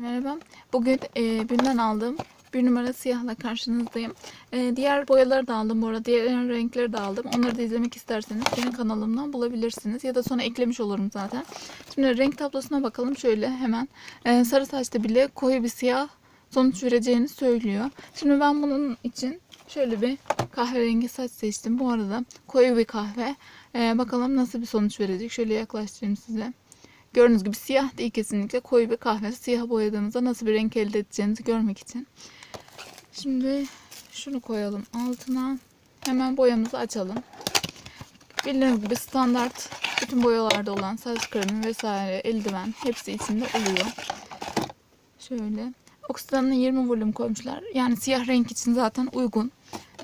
Merhaba. Bugün e, Bim'den aldığım bir numara siyahla karşınızdayım. E, diğer boyaları da aldım bu arada. Diğer renkleri de aldım. Onları da izlemek isterseniz benim kanalımdan bulabilirsiniz. Ya da sonra eklemiş olurum zaten. Şimdi renk tablosuna bakalım. Şöyle hemen. E, sarı saçta bile koyu bir siyah sonuç vereceğini söylüyor. Şimdi ben bunun için şöyle bir kahverengi saç seçtim. Bu arada koyu bir kahve. E, bakalım nasıl bir sonuç verecek. Şöyle yaklaştırayım size. Gördüğünüz gibi siyah değil kesinlikle. Koyu bir kahve. Siyah boyadığınızda nasıl bir renk elde edeceğinizi görmek için. Şimdi şunu koyalım altına. Hemen boyamızı açalım. Bildiğiniz gibi standart bütün boyalarda olan saç kremi vesaire eldiven hepsi içinde oluyor. Şöyle. Oksidanına 20 volüm koymuşlar. Yani siyah renk için zaten uygun.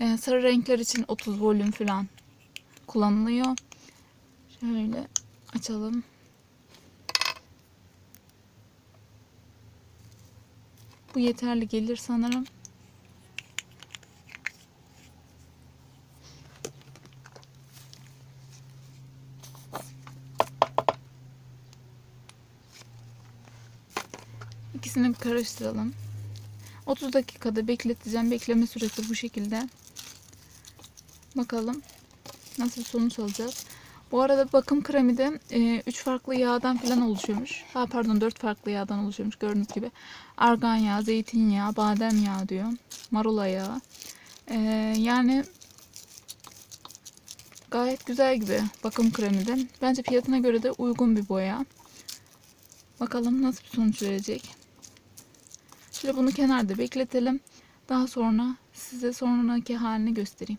Ee, sarı renkler için 30 volüm falan kullanılıyor. Şöyle açalım. Bu yeterli gelir sanırım. İkisini bir karıştıralım. 30 dakikada bekleteceğim. Bekleme süresi bu şekilde. Bakalım nasıl sonuç alacağız. Bu arada bakım kremi de 3 farklı yağdan falan oluşuyormuş. Ha, pardon 4 farklı yağdan oluşuyormuş gördüğünüz gibi. Argan yağı, zeytinyağı, badem yağı diyor. Marula yağı. E, yani gayet güzel gibi bakım kremi de. Bence fiyatına göre de uygun bir boya. Bakalım nasıl bir sonuç verecek. Şöyle bunu kenarda bekletelim. Daha sonra size sonraki halini göstereyim.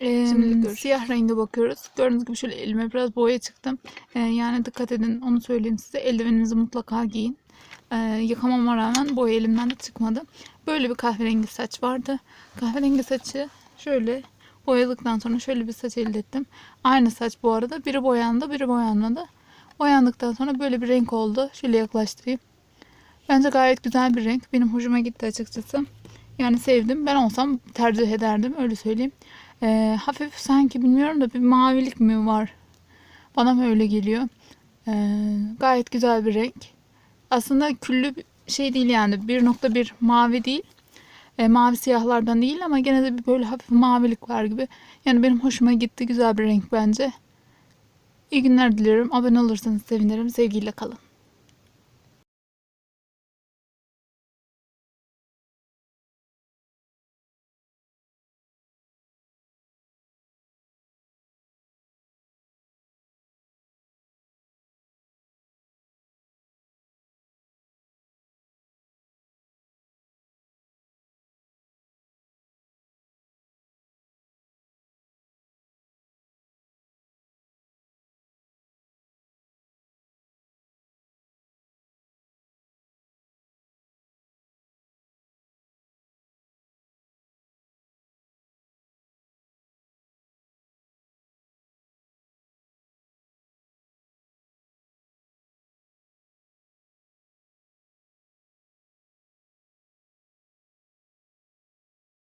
Ee, Şimdilik siyah renge bakıyoruz. Gördüğünüz gibi şöyle elime biraz boya çıktım. Ee, yani dikkat edin onu söyleyeyim size. Eldiveninizi mutlaka giyin. Ee, yıkamama rağmen boya elimden de çıkmadı. Böyle bir kahverengi saç vardı. Kahverengi saçı şöyle boyadıktan sonra şöyle bir saç elde ettim. Aynı saç bu arada. Biri boyandı, biri boyanmadı. Boyandıktan sonra böyle bir renk oldu. Şöyle yaklaştırayım. Bence gayet güzel bir renk. Benim hoşuma gitti açıkçası. Yani sevdim. Ben olsam tercih ederdim. Öyle söyleyeyim. Ee, hafif sanki bilmiyorum da bir mavilik mi var? Bana mı öyle geliyor? Ee, gayet güzel bir renk. Aslında küllü şey değil yani. 1.1 mavi değil. Ee, mavi siyahlardan değil ama gene de bir böyle hafif mavilik var gibi. Yani benim hoşuma gitti. Güzel bir renk bence. İyi günler diliyorum. Abone olursanız sevinirim. Sevgiyle kalın.